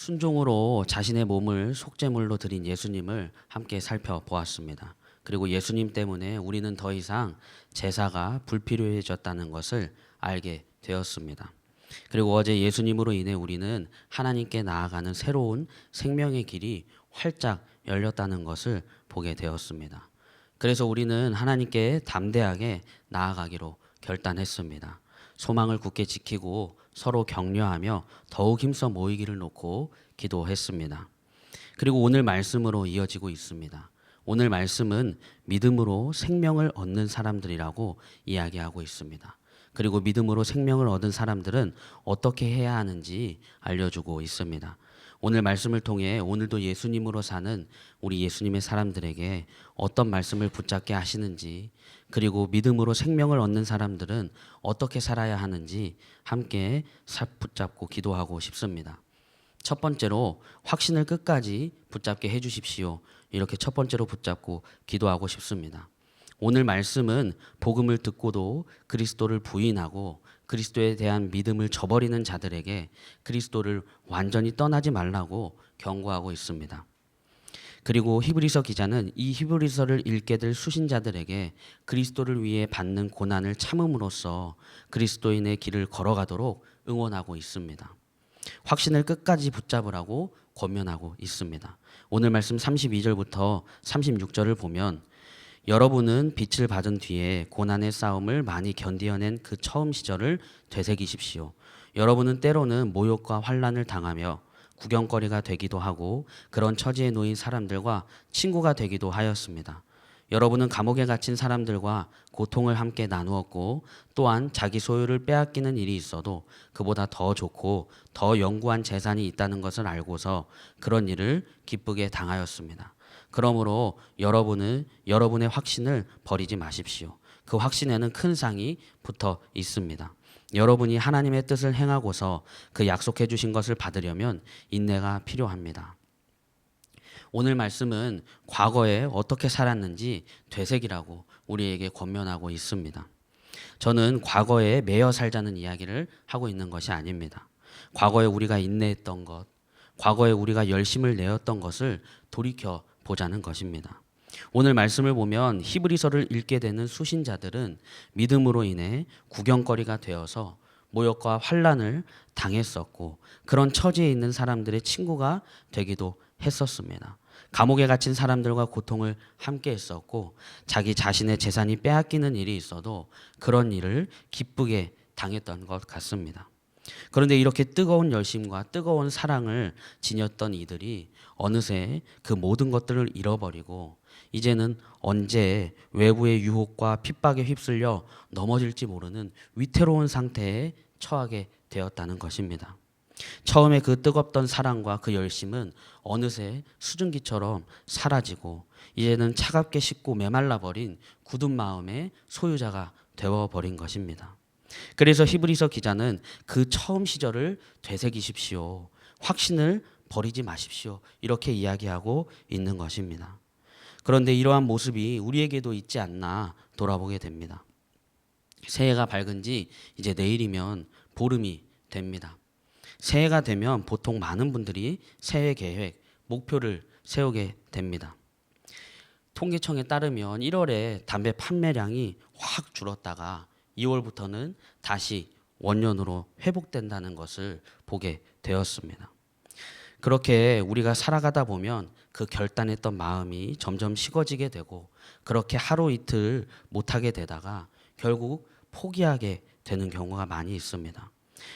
순종으로 자신의 몸을 속죄물로 드린 예수님을 함께 살펴보았습니다. 그리고 예수님 때문에 우리는 더 이상 제사가 불필요해졌다는 것을 알게 되었습니다. 그리고 어제 예수님으로 인해 우리는 하나님께 나아가는 새로운 생명의 길이 활짝 열렸다는 것을 보게 되었습니다. 그래서 우리는 하나님께 담대하게 나아가기로 결단했습니다. 소망을 굳게 지키고 서로 격려하며 더욱 힘써 모이기를 놓고 기도했습니다. 그리고 오늘 말씀으로 이어지고 있습니다. 오늘 말씀은 믿음으로 생명을 얻는 사람들이라고 이야기하고 있습니다. 그리고 믿음으로 생명을 얻은 사람들은 어떻게 해야 하는지 알려주고 있습니다. 오늘 말씀을 통해 오늘도 예수님으로 사는 우리 예수님의 사람들에게 어떤 말씀을 붙잡게 하시는지 그리고 믿음으로 생명을 얻는 사람들은 어떻게 살아야 하는지 함께 사- 붙잡고 기도하고 싶습니다. 첫 번째로 확신을 끝까지 붙잡게 해 주십시오. 이렇게 첫 번째로 붙잡고 기도하고 싶습니다. 오늘 말씀은 복음을 듣고도 그리스도를 부인하고 그리스도에 대한 믿음을 저버리는 자들에게 그리스도를 완전히 떠나지 말라고 경고하고 있습니다. 그리고 히브리서 기자는 이 히브리서를 읽게 될 수신자들에게 그리스도를 위해 받는 고난을 참음으로써 그리스도인의 길을 걸어가도록 응원하고 있습니다. 확신을 끝까지 붙잡으라고 권면하고 있습니다. 오늘 말씀 32절부터 36절을 보면 여러분은 빛을 받은 뒤에 고난의 싸움을 많이 견디어낸 그 처음 시절을 되새기십시오. 여러분은 때로는 모욕과 환란을 당하며 구경거리가 되기도 하고 그런 처지에 놓인 사람들과 친구가 되기도 하였습니다. 여러분은 감옥에 갇힌 사람들과 고통을 함께 나누었고 또한 자기 소유를 빼앗기는 일이 있어도 그보다 더 좋고 더 영구한 재산이 있다는 것을 알고서 그런 일을 기쁘게 당하였습니다. 그러므로 여러분은 여러분의 확신을 버리지 마십시오. 그 확신에는 큰 상이 붙어 있습니다. 여러분이 하나님의 뜻을 행하고서 그 약속해 주신 것을 받으려면 인내가 필요합니다. 오늘 말씀은 과거에 어떻게 살았는지 되새기라고 우리에게 권면하고 있습니다. 저는 과거에 매여 살자는 이야기를 하고 있는 것이 아닙니다. 과거에 우리가 인내했던 것, 과거에 우리가 열심을 내었던 것을 돌이켜 보자는 것입니다. 오늘 말씀을 보면 히브리서를 읽게 되는 수신자들은 믿음으로 인해 구경거리가 되어서 모욕과 환란을 당했었고 그런 처지에 있는 사람들의 친구가 되기도 했었습니다. 감옥에 갇힌 사람들과 고통을 함께 했었고 자기 자신의 재산이 빼앗기는 일이 있어도 그런 일을 기쁘게 당했던 것 같습니다. 그런데 이렇게 뜨거운 열심과 뜨거운 사랑을 지녔던 이들이 어느새 그 모든 것들을 잃어버리고 이제는 언제 외부의 유혹과 핍박에 휩쓸려 넘어질지 모르는 위태로운 상태에 처하게 되었다는 것입니다. 처음에 그 뜨겁던 사랑과 그 열심은 어느새 수증기처럼 사라지고 이제는 차갑게 식고 메말라 버린 굳은 마음의 소유자가 되어 버린 것입니다. 그래서 히브리서 기자는 그 처음 시절을 되새기십시오. 확신을 버리지 마십시오. 이렇게 이야기하고 있는 것입니다. 그런데 이러한 모습이 우리에게도 있지 않나 돌아보게 됩니다. 새해가 밝은 지 이제 내일이면 보름이 됩니다. 새해가 되면 보통 많은 분들이 새해 계획, 목표를 세우게 됩니다. 통계청에 따르면 1월에 담배 판매량이 확 줄었다가 2월부터는 다시 원년으로 회복된다는 것을 보게 되었습니다. 그렇게 우리가 살아가다 보면 그 결단했던 마음이 점점 식어지게 되고 그렇게 하루 이틀 못하게 되다가 결국 포기하게 되는 경우가 많이 있습니다.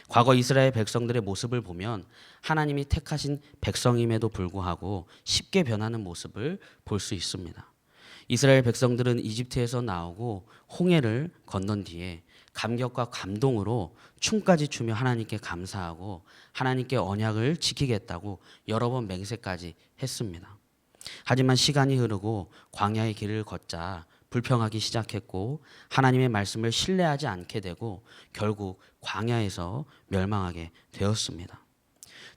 과거 이스라엘 백성들의 모습을 보면 하나님이 택하신 백성임에도 불구하고 쉽게 변하는 모습을 볼 수 있습니다. 이스라엘 백성들은 이집트에서 나오고 홍해를 건넌 뒤에 감격과 감동으로 춤까지 추며 하나님께 감사하고 하나님께 언약을 지키겠다고 여러 번 맹세까지 했습니다. 하지만 시간이 흐르고 광야의 길을 걷자 불평하기 시작했고 하나님의 말씀을 신뢰하지 않게 되고 결국 광야에서 멸망하게 되었습니다.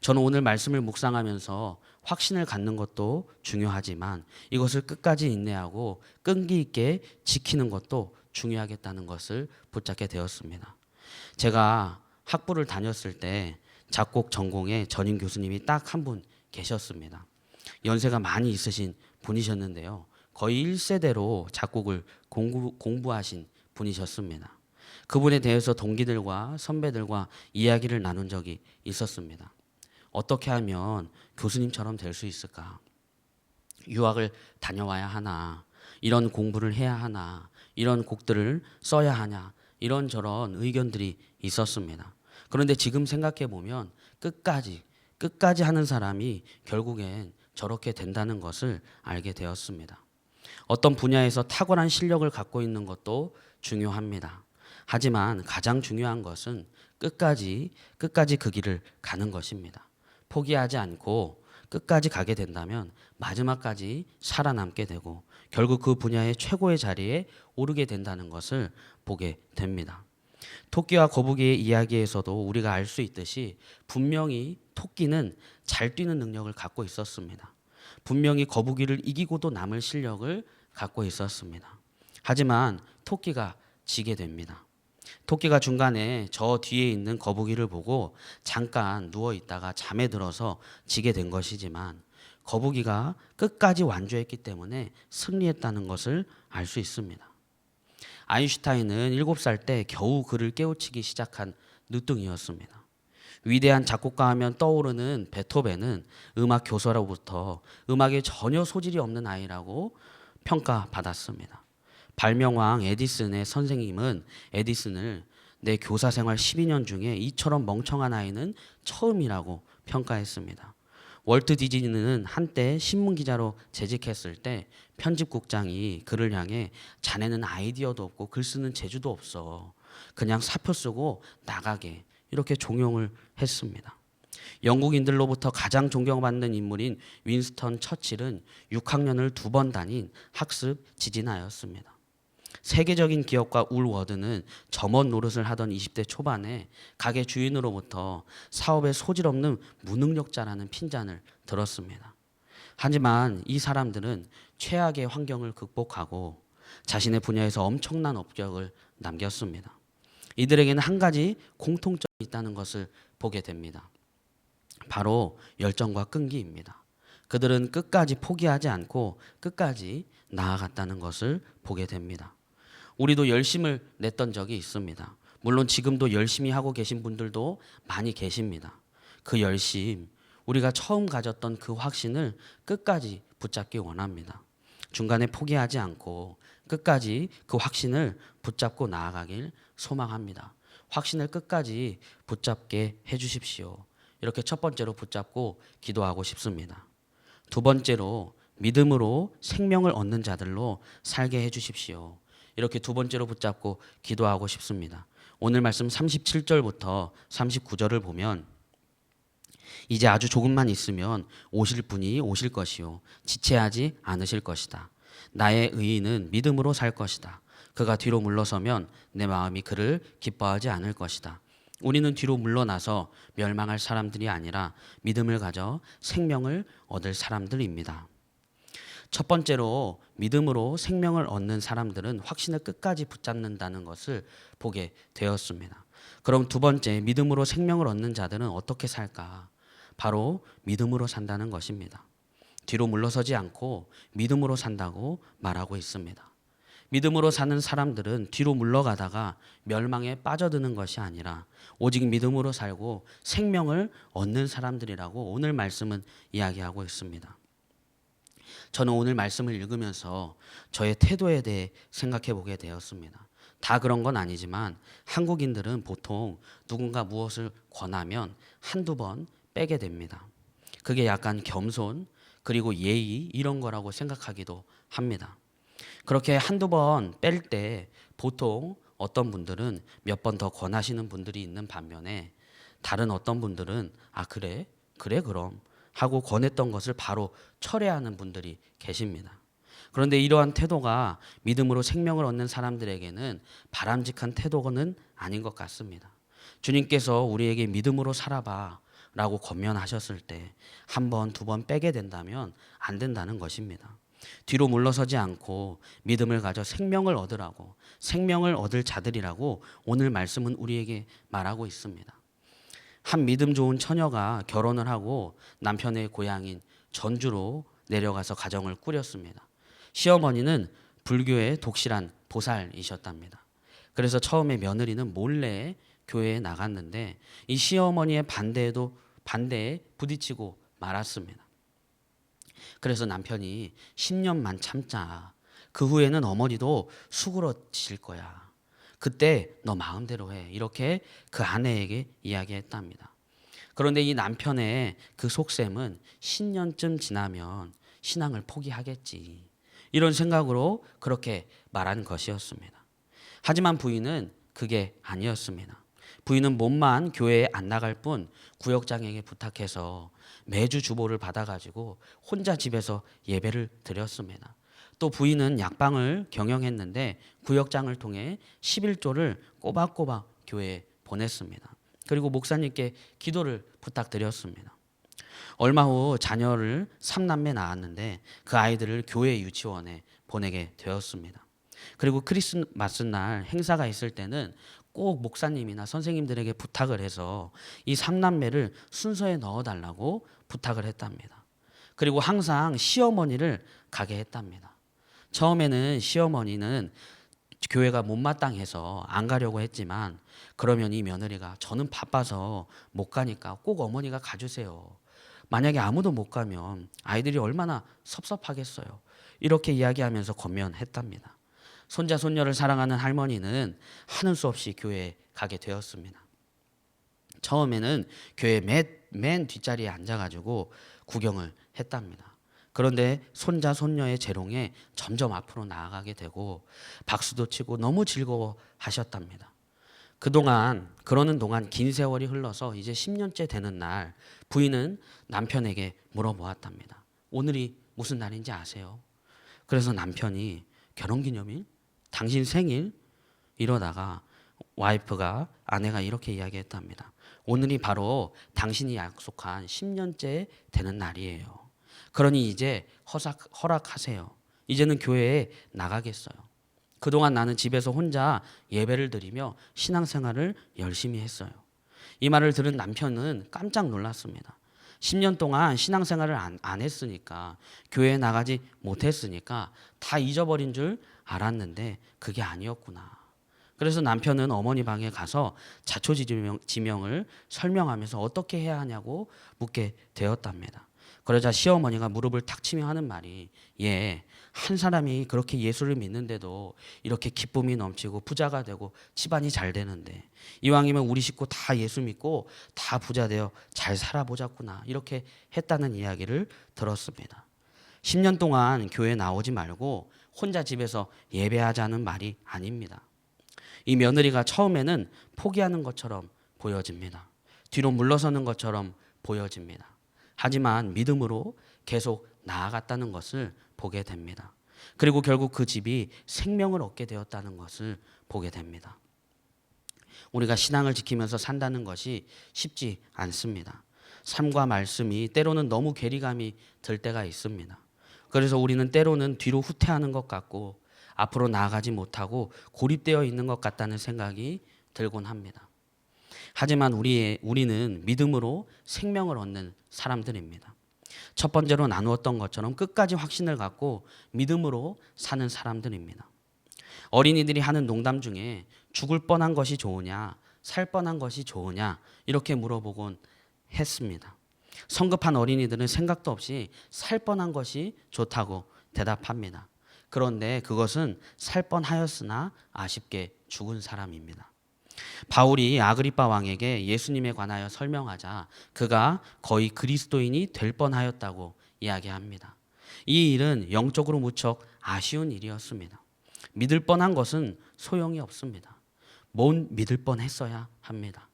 저는 오늘 말씀을 묵상하면서 확신을 갖는 것도 중요하지만 이것을 끝까지 인내하고 끈기 있게 지키는 것도 중요하겠다는 것을 붙잡게 되었습니다. 제가 학부를 다녔을 때 작곡 전공에 전임 교수님이 딱 한 분 계셨습니다. 연세가 많이 있으신 분이셨는데요. 거의 1세대로 작곡을 공부, 공부하신 분이셨습니다. 그분에 대해서 동기들과 선배들과 이야기를 나눈 적이 있었습니다. 어떻게 하면 교수님처럼 될 수 있을까? 유학을 다녀와야 하나? 이런 공부를 해야 하나? 이런 곡들을 써야 하냐? 이런저런 의견들이 있었습니다. 그런데 지금 생각해 보면 끝까지 끝까지 하는 사람이 결국엔 저렇게 된다는 것을 알게 되었습니다. 어떤 분야에서 탁월한 실력을 갖고 있는 것도 중요합니다. 하지만 가장 중요한 것은 끝까지 끝까지 그 길을 가는 것입니다. 포기하지 않고 끝까지 가게 된다면 마지막까지 살아남게 되고 결국 그 분야의 최고의 자리에 오르게 된다는 것을 보게 됩니다. 토끼와 거북이의 이야기에서도 우리가 알 수 있듯이 분명히 토끼는 잘 뛰는 능력을 갖고 있었습니다. 분명히 거북이를 이기고도 남을 실력을 갖고 있었습니다. 하지만 토끼가 지게 됩니다. 토끼가 중간에 저 뒤에 있는 거북이를 보고 잠깐 누워 있다가 잠에 들어서 지게 된 것이지만 거북이가 끝까지 완주했기 때문에 승리했다는 것을 알 수 있습니다. 아인슈타인은 7살 때 겨우 그를 깨우치기 시작한 늦둥이였습니다. 위대한 작곡가 하면 떠오르는 베토벤은 음악 교사로부터 음악에 전혀 소질이 없는 아이라고 평가받았습니다. 발명왕 에디슨의 선생님은 에디슨을 내 교사 생활 12년 중에 이처럼 멍청한 아이는 처음이라고 평가했습니다. 월트 디즈니는 한때 신문 기자로 재직했을 때 편집국장이 그를 향해 자네는 아이디어도 없고 글 쓰는 재주도 없어. 그냥 사표 쓰고 나가게 이렇게 종용을 했습니다. 영국인들로부터 가장 존경받는 인물인 윈스턴 처칠은 6학년을 두 번 다닌 학습 지진아였습니다. 세계적인 기업가 울워드는 점원 노릇을 하던 20대 초반에 가게 주인으로부터 사업에 소질 없는 무능력자라는 핀잔을 들었습니다. 하지만 이 사람들은 최악의 환경을 극복하고 자신의 분야에서 엄청난 업적을 남겼습니다. 이들에게는 한 가지 공통점이 있다는 것을 보게 됩니다. 바로 열정과 끈기입니다. 그들은 끝까지 포기하지 않고 끝까지 나아갔다는 것을 보게 됩니다. 우리도 열심을 냈던 적이 있습니다. 물론 지금도 열심히 하고 계신 분들도 많이 계십니다. 그 열심, 우리가 처음 가졌던 그 확신을 끝까지 붙잡기 원합니다. 중간에 포기하지 않고 끝까지 그 확신을 붙잡고 나아가길 소망합니다. 확신을 끝까지 붙잡게 해 주십시오. 이렇게 첫 번째로 붙잡고 기도하고 싶습니다. 두 번째로 믿음으로 생명을 얻는 자들로 살게 해 주십시오. 이렇게 두 번째로 붙잡고 기도하고 싶습니다. 오늘 말씀 37절부터 39절을 보면 이제 아주 조금만 있으면 오실 분이 오실 것이요 지체하지 않으실 것이다. 나의 의인은 믿음으로 살 것이다. 그가 뒤로 물러서면 내 마음이 그를 기뻐하지 않을 것이다. 우리는 뒤로 물러나서 멸망할 사람들이 아니라 믿음을 가져 생명을 얻을 사람들입니다. 첫 번째로 믿음으로 생명을 얻는 사람들은 확신을 끝까지 붙잡는다는 것을 보게 되었습니다. 그럼 두 번째 믿음으로 생명을 얻는 자들은 어떻게 살까? 바로 믿음으로 산다는 것입니다. 뒤로 물러서지 않고 믿음으로 산다고 말하고 있습니다. 믿음으로 사는 사람들은 뒤로 물러가다가 멸망에 빠져드는 것이 아니라 오직 믿음으로 살고 생명을 얻는 사람들이라고 오늘 말씀은 이야기하고 있습니다. 저는 오늘 말씀을 읽으면서 저의 태도에 대해 생각해 보게 되었습니다. 다 그런 건 아니지만 한국인들은 보통 누군가 무엇을 권하면 한두 번 빼게 됩니다. 그게 약간 겸손 그리고 예의 이런 거라고 생각하기도 합니다. 그렇게 한두 번 뺄 때 보통 어떤 분들은 몇 번 더 권하시는 분들이 있는 반면에 다른 어떤 분들은 아 그래 그래 그럼 하고 권했던 것을 바로 철회하는 분들이 계십니다. 그런데 이러한 태도가 믿음으로 생명을 얻는 사람들에게는 바람직한 태도는 아닌 것 같습니다. 주님께서 우리에게 믿음으로 살아봐 라고 권면하셨을 때 한 번, 두 번 빼게 된다면 안 된다는 것입니다. 뒤로 물러서지 않고 믿음을 가져 생명을 얻으라고 생명을 얻을 자들이라고 오늘 말씀은 우리에게 말하고 있습니다. 한 믿음 좋은 처녀가 결혼을 하고 남편의 고향인 전주로 내려가서 가정을 꾸렸습니다. 시어머니는 불교의 독실한 보살이셨답니다. 그래서 처음에 며느리는 몰래 교회에 나갔는데 이 시어머니의 반대에도 반대에 부딪히고 말았습니다. 그래서 남편이 10년만 참자. 그 후에는 어머니도 수그러질 거야. 그때 너 마음대로 해. 이렇게 그 아내에게 이야기했답니다. 그런데 이 남편의 그 속셈은 10년쯤 지나면 신앙을 포기하겠지. 이런 생각으로 그렇게 말한 것이었습니다. 하지만 부인은 그게 아니었습니다. 부인은 몸만 교회에 안 나갈 뿐 구역장에게 부탁해서 매주 주보를 받아가지고 혼자 집에서 예배를 드렸습니다. 또 부인은 약방을 경영했는데 구역장을 통해 11조를 꼬박꼬박 교회에 보냈습니다. 그리고 목사님께 기도를 부탁드렸습니다. 얼마 후 자녀를 삼남매 낳았는데 그 아이들을 교회 유치원에 보내게 되었습니다. 그리고 크리스마스 날 행사가 있을 때는 꼭 목사님이나 선생님들에게 부탁을 해서 이 삼남매를 순서에 넣어달라고 부탁을 했답니다. 그리고 항상 시어머니를 가게 했답니다. 처음에는 시어머니는 교회가 못마땅해서 안 가려고 했지만 그러면 이 며느리가 저는 바빠서 못 가니까 꼭 어머니가 가주세요. 만약에 아무도 못 가면 아이들이 얼마나 섭섭하겠어요. 이렇게 이야기하면서 권면했답니다. 손자 손녀를 사랑하는 할머니는 하는 수 없이 교회에 가게 되었습니다. 처음에는 교회 맨, 맨 뒷자리에 앉아가지고 구경을 했답니다. 그런데 손자 손녀의 재롱에 점점 앞으로 나아가게 되고 박수도 치고 너무 즐거워 하셨답니다. 그동안 그러는 동안 긴 세월이 흘러서 이제 10년째 되는 날 부인은 남편에게 물어보았답니다. 오늘이 무슨 날인지 아세요? 그래서 남편이 결혼기념일? 당신 생일? 이러다가 와이프가 아내가 이렇게 이야기했답니다. 오늘이 바로 당신이 약속한 10년째 되는 날이에요. 그러니 이제 허락, 허락하세요. 이제는 교회에 나가겠어요. 그동안 나는 집에서 혼자 예배를 드리며 신앙생활을 열심히 했어요. 이 말을 들은 남편은 깜짝 놀랐습니다. 10년 동안 신앙생활을 안, 안 했으니까 교회에 나가지 못했으니까 다 잊어버린 줄 알았는데 그게 아니었구나. 그래서 남편은 어머니 방에 가서 자초지명, 을 설명하면서 어떻게 해야 하냐고 묻게 되었답니다. 그러자 시어머니가 무릎을 탁 치며 하는 말이 예, 한 사람이 그렇게 예수를 믿는데도 이렇게 기쁨이 넘치고 부자가 되고 집안이 잘 되는데 이왕이면 우리 식구 다 예수 믿고 다 부자 되어 잘 살아보자꾸나 이렇게 했다는 이야기를 들었습니다. 10년 동안 교회 나오지 말고 혼자 집에서 예배하자는 말이 아닙니다. 이 며느리가 처음에는 포기하는 것처럼 보여집니다. 뒤로 물러서는 것처럼 보여집니다. 하지만 믿음으로 계속 나아갔다는 것을 보게 됩니다. 그리고 결국 그 집이 생명을 얻게 되었다는 것을 보게 됩니다. 우리가 신앙을 지키면서 산다는 것이 쉽지 않습니다. 삶과 말씀이 때로는 너무 괴리감이 들 때가 있습니다. 그래서 우리는 때로는 뒤로 후퇴하는 것 같고 앞으로 나아가지 못하고 고립되어 있는 것 같다는 생각이 들곤 합니다. 하지만 우리의, 우리는 믿음으로 생명을 얻는 사람들입니다. 첫 번째로 나누었던 것처럼 끝까지 확신을 갖고 믿음으로 사는 사람들입니다. 어린이들이 하는 농담 중에 죽을 뻔한 것이 좋으냐, 살 뻔한 것이 좋으냐, 이렇게 물어보곤 했습니다. 성급한 어린이들은 생각도 없이 살 뻔한 것이 좋다고 대답합니다. 그런데 그것은 살 뻔하였으나 아쉽게 죽은 사람입니다. 바울이 아그리파 왕에게 예수님에 관하여 설명하자 그가 거의 그리스도인이 될 뻔하였다고 이야기합니다. 이 일은 영적으로 무척 아쉬운 일이었습니다. 믿을 뻔한 것은 소용이 없습니다. 뭔 믿을 뻔했어야 합니다.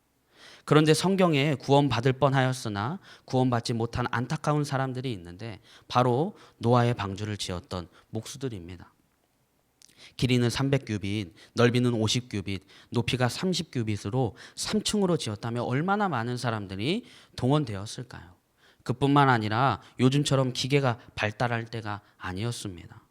그런데 성경에 구원받을 뻔하였으나 구원받지 못한 안타까운 사람들이 있는데 바로 노아의 방주를 지었던 목수들입니다. 길이는 300규빗, 넓이는 50규빗, 높이가 30규빗으로 3층으로 지었다면 얼마나 많은 사람들이 동원되었을까요? 그뿐만 아니라 요즘처럼 기계가 발달할 때가 아니었습니다.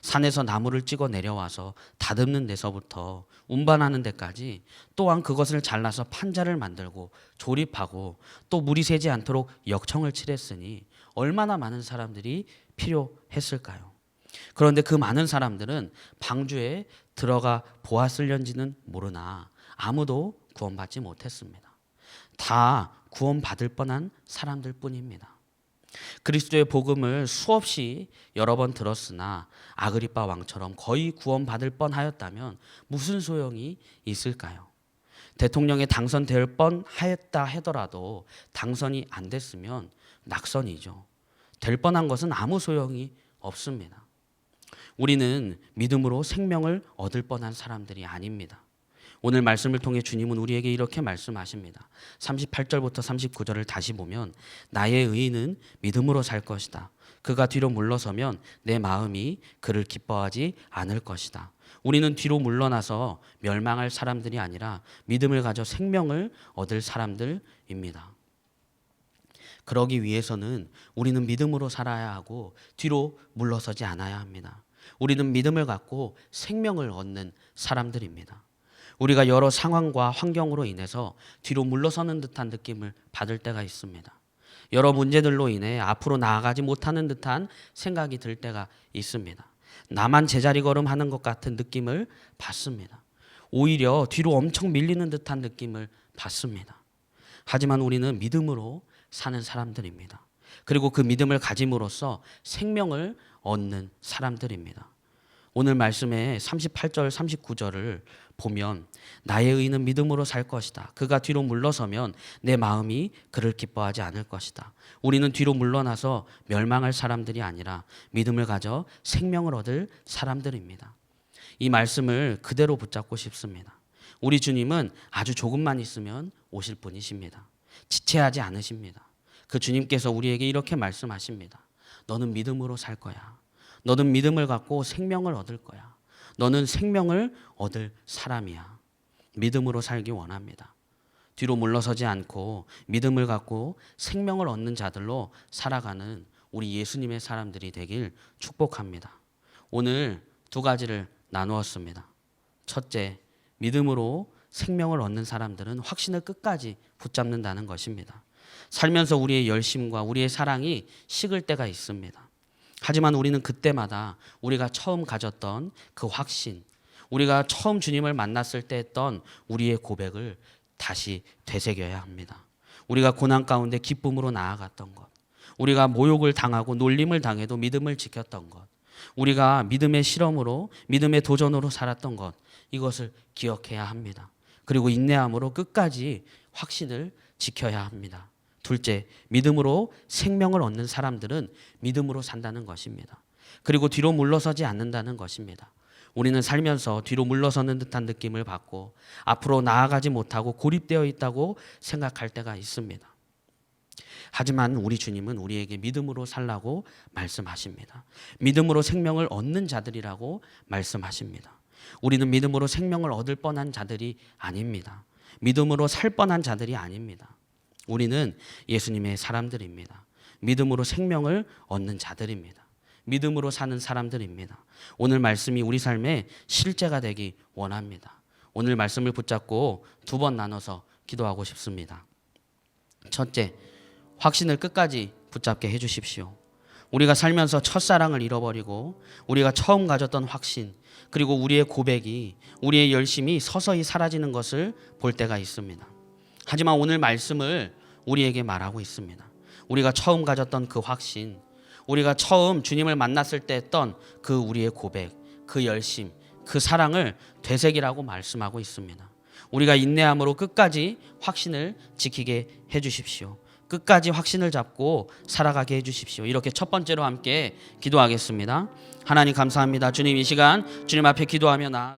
산에서 나무를 찍어 내려와서 다듬는 데서부터 운반하는 데까지 또한 그것을 잘라서 판자를 만들고 조립하고 또 물이 새지 않도록 역청을 칠했으니 얼마나 많은 사람들이 필요했을까요? 그런데 그 많은 사람들은 방주에 들어가 보았을련지는 모르나 아무도 구원받지 못했습니다. 다 구원받을 뻔한 사람들 뿐입니다. 그리스도의 복음을 수없이 여러 번 들었으나 아그리빠 왕처럼 거의 구원받을 뻔하였다면 무슨 소용이 있을까요? 대통령에 당선될 뻔하였다 하더라도 당선이 안 됐으면 낙선이죠. 될 뻔한 것은 아무 소용이 없습니다. 우리는 믿음으로 생명을 얻을 뻔한 사람들이 아닙니다. 오늘 말씀을 통해 주님은 우리에게 이렇게 말씀하십니다. 38절부터 39절을 다시 보면 나의 의인은 믿음으로 살 것이다. 그가 뒤로 물러서면 내 마음이 그를 기뻐하지 않을 것이다. 우리는 뒤로 물러나서 멸망할 사람들이 아니라 믿음을 가져 생명을 얻을 사람들입니다. 그러기 위해서는 우리는 믿음으로 살아야 하고 뒤로 물러서지 않아야 합니다. 우리는 믿음을 갖고 생명을 얻는 사람들입니다. 우리가 여러 상황과 환경으로 인해서 뒤로 물러서는 듯한 느낌을 받을 때가 있습니다. 여러 문제들로 인해 앞으로 나아가지 못하는 듯한 생각이 들 때가 있습니다. 나만 제자리 걸음하는 것 같은 느낌을 받습니다. 오히려 뒤로 엄청 밀리는 듯한 느낌을 받습니다. 하지만 우리는 믿음으로 사는 사람들입니다. 그리고 그 믿음을 가짐으로써 생명을 얻는 사람들입니다. 오늘 말씀의 38절, 39절을 보면 나의 의는 믿음으로 살 것이다. 그가 뒤로 물러서면 내 마음이 그를 기뻐하지 않을 것이다. 우리는 뒤로 물러나서 멸망할 사람들이 아니라 믿음을 가져 생명을 얻을 사람들입니다. 이 말씀을 그대로 붙잡고 싶습니다. 우리 주님은 아주 조금만 있으면 오실 분이십니다. 지체하지 않으십니다. 그 주님께서 우리에게 이렇게 말씀하십니다. 너는 믿음으로 살 거야. 너는 믿음을 갖고 생명을 얻을 거야. 너는 생명을 얻을 사람이야. 믿음으로 살기 원합니다. 뒤로 물러서지 않고 믿음을 갖고 생명을 얻는 자들로 살아가는 우리 예수님의 사람들이 되길 축복합니다. 오늘 두 가지를 나누었습니다. 첫째, 믿음으로 생명을 얻는 사람들은 확신을 끝까지 붙잡는다는 것입니다. 살면서 우리의 열심과 우리의 사랑이 식을 때가 있습니다. 하지만 우리는 그때마다 우리가 처음 가졌던 그 확신, 우리가 처음 주님을 만났을 때 했던 우리의 고백을 다시 되새겨야 합니다. 우리가 고난 가운데 기쁨으로 나아갔던 것, 우리가 모욕을 당하고 놀림을 당해도 믿음을 지켰던 것, 우리가 믿음의 실험으로 믿음의 도전으로 살았던 것, 이것을 기억해야 합니다. 그리고 인내함으로 끝까지 확신을 지켜야 합니다. 둘째, 믿음으로 생명을 얻는 사람들은 믿음으로 산다는 것입니다. 그리고 뒤로 물러서지 않는다는 것입니다. 우리는 살면서 뒤로 물러서는 듯한 느낌을 받고 앞으로 나아가지 못하고 고립되어 있다고 생각할 때가 있습니다. 하지만 우리 주님은 우리에게 믿음으로 살라고 말씀하십니다. 믿음으로 생명을 얻는 자들이라고 말씀하십니다. 우리는 믿음으로 생명을 얻을 뻔한 자들이 아닙니다. 믿음으로 살 뻔한 자들이 아닙니다. 우리는 예수님의 사람들입니다. 믿음으로 생명을 얻는 자들입니다. 믿음으로 사는 사람들입니다. 오늘 말씀이 우리 삶의 실제가 되기 원합니다. 오늘 말씀을 붙잡고 두 번 나눠서 기도하고 싶습니다. 첫째, 확신을 끝까지 붙잡게 해 주십시오. 우리가 살면서 첫사랑을 잃어버리고 우리가 처음 가졌던 확신 그리고 우리의 고백이 우리의 열심이 서서히 사라지는 것을 볼 때가 있습니다. 하지만 오늘 말씀을 우리에게 말하고 있습니다. 우리가 처음 가졌던 그 확신, 우리가 처음 주님을 만났을 때 했던 그 우리의 고백, 그 열심, 그 사랑을 되새기라고 말씀하고 있습니다. 우리가 인내함으로 끝까지 확신을 지키게 해 주십시오. 끝까지 확신을 잡고 살아가게 해 주십시오. 이렇게 첫 번째로 함께 기도하겠습니다. 하나님 감사합니다. 주님 이 시간 주님 앞에 기도하며 나